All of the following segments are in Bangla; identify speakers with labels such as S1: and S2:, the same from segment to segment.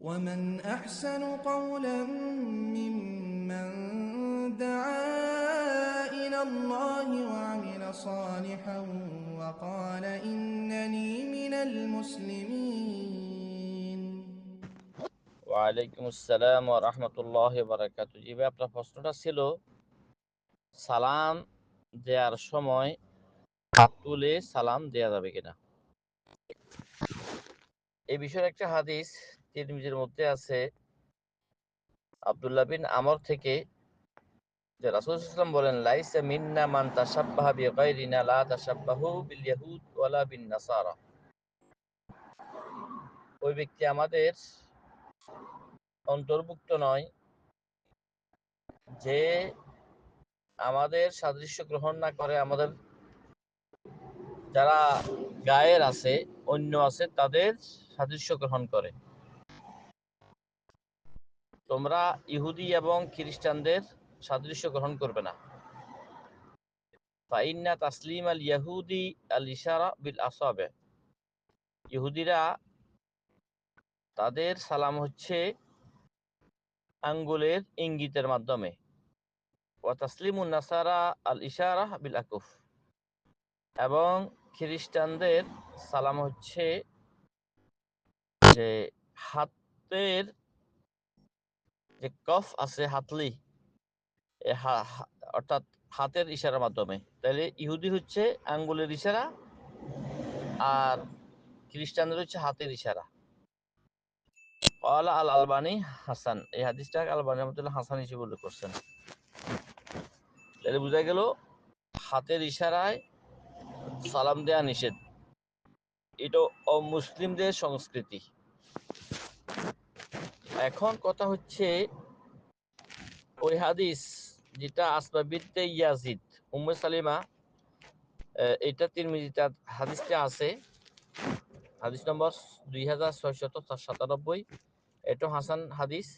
S1: ومن أحسن قولا ممن دعا إلى الله وعمل صالحا وقال إنني من المسلمين
S2: ওয়ালাইকুম আসসালাম ওয়া রাহমাতুল্লাহ বারাকাতু জি ভাই আপনার প্রশ্নটা ছিল সালাম দেওয়ার সময় হাত তুলে সালাম দেয়া যাবে কিনা এই বিষয়ে একটা হাদিস তিরমিজির মধ্যে আছে? আব্দুল্লাহ বিন আমর থেকে যে রাসূল সাল্লাল্লাহু আলাইহি ওয়াসাল্লাম বলেন, লাইসা মিন্না মান তাশাব্বাহা বিগাইরিনা লা তাশাব্বাহু বিল ইয়াহুদ ওয়ালা বিন নাসারা। ওই ব্যক্তি আমাদের অন্তর্ভুক্ত নয়, যে আমাদের সাদৃশ্য গ্রহণ না করে আমাদের যারা গায়ের আছে, অন্য আছে, তাদের সাদৃশ্য গ্রহণ করে। তোমরা ইহুদি এবং খ্রিস্টানদের সাদৃশ্য গ্রহণ করবে না। ফাইন্না তাসলিম আল ইয়াহুদি আল ইশারা বিল ইহুদিরা তাদের সালাম হচ্ছে আঙ্গুলের ইঙ্গিতের মাধ্যমে। ওয়া তাসলিমুন নাসারা আল ইশারা বিল আকুফ। এবং খ্রিস্টানদের সালাম হচ্ছে যে হাতের যে কফ আছে হাতলি অর্থাৎ হাতের ইশারার মাধ্যমে। তাহলে ইহুদি হচ্ছে আঙ্গুলের ইশারা আর খ্রিস্টানদের হচ্ছে হাতের ইশারা। আল আল আলবানি হাসান, এই হাদিসটা আলবানি রহমতুল্লাহ হাসান হিসেবে উল্লেখ করছেন। তাহলে বোঝা গেল হাতের ইশারায় সালাম দেয়া নিষেধ। এটা অমুসলিমদের সংস্কৃতি। এখন কথা হচ্ছে ওই হাদিস যেটা আসবাবিতে ইয়াজিদ, উম্মে সালিমা এটা তিরমিজিতে হাদিসটা আছে। হাদিস নম্বর দুই হাজার ছয়শত সাতানব্বই। এটা হাসান হাদিস।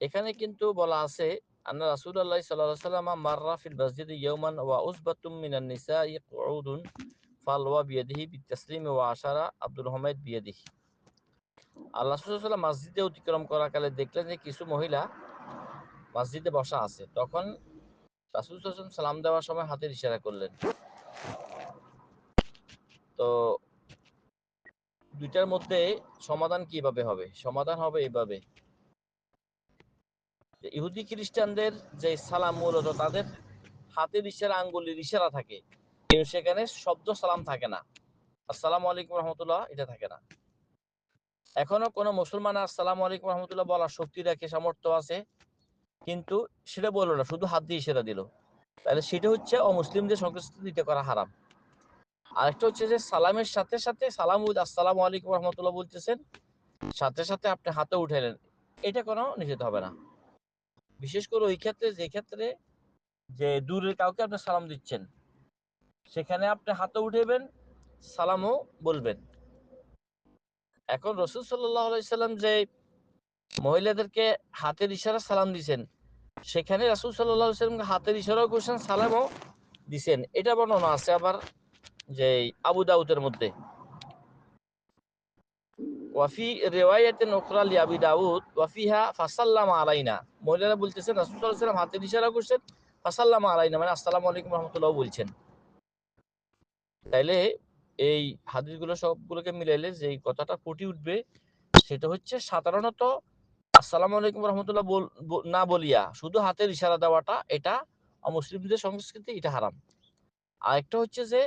S2: এখানে কিন্তু বলা আছে, আন্না রাসূলুল্লাহ সাল্লাল্লাহু আলাইহি ওয়াসাল্লাম মাররা ফিল মসজিদ ইয়াওমান ওয়া উসবাতুম মিনান নিসাই কুউদুন ফালওয়া বিয়াদিহি ওয়া আশারা আব্দুল হামিদ বিয়াদিহি। আল্লাহ রাসূলুল্লাহ মসজিদে অতিক্রম করাকালে দেখলেন যে কিছু মহিলা মসজিদে বসা আছে। তখন রাসূল সাল্লাল্লাহু সালাম দেওয়ার সময় হাতের ইশারা করলেন। তো দুইটার মধ্যে সমাধান কীভাবে হবে? সমাধান হবে এইভাবে। ইহুদি খ্রিস্টানদের যে সালাম মূলত তাদের হাতের ইশারা, আঙ্গুলের ইশারা থাকে। কিন্তু সেখানে শব্দ সালাম থাকে না। আসসালামু আলাইকুম রহমতুল্লাহ, এটা থাকে না। এখনও কোনো মুসলমান আসসালামু আলাইকুম রহমতুল্লাহ বলার শক্তি রাখে সামর্থ্য আছে, কিন্তু সেটা বলল না, শুধু হাত দিয়ে ইশারা দিল। তাহলে সেটা হচ্ছে অমুসলিমদের দিতে করা হারাম। আরেকটা হচ্ছে যে সালামের সাথে সাথে সালাম আসসালামু আলাইকুম রহমতুল্লাহ বলতেছেন, সাথে সাথে আপনি হাতে উঠাইলেন, এটা কোনো নিষেধ হবে না। বিশেষ করে ওই ক্ষেত্রে, যে ক্ষেত্রে যে দূরের কাউকে আপনি সালাম দিচ্ছেন, সেখানে আপনি হাতে উঠেবেন সালামও বলবেন। এখন রসুল সাল্লাহ সাল্লাম যে মহিলাদেরকে হাতের ইশারা সালাম দিছেন, সেখানে রাসুল সাল্লাহ হাতের ইশারাও করছেন, সালামও দিছেন। এটা বর্ণনা আছে আবার যে আবু দাউদের মধ্যে। ওয়াফি রেওয়ায়াতে নকরা লি আবি দাউদ ওয়াফিহা ফাসাল্লাম আলাইনা। মহিলারা বলতেছেন, রাসূল সাল্লাল্লাহু আলাইহি ওয়াসাল্লাম হাতের ইশারা করছেন, ফাসাল্লাম আলাইনা মানে আসসালামু আলাইকুম রাহমাতুল্লাহ বলছেন। তাইলে এই হাদিসগুলো সবগুলোকে মিলাইলে যে কথাটা ফুটি উঠবে, সেটা হচ্ছে সাধারণত, আসসালামু আলাইকুম রহমতুল্লাহ না বলিয়া শুধু হাতের ইশারা দেওয়াটা এটা মুসলিমদের সংস্কৃতি, এটা হারাম। আর একটা হচ্ছে যে,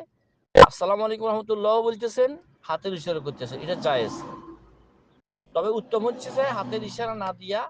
S2: আসসালামু আলাইকুম রহমতুল্লাহ বলতেছেন, হাতের ইশারা করতেছেন, এটা জায়েজ। তবে উত্তম হচ্ছে যে, হাতের ইশারা না দিয়া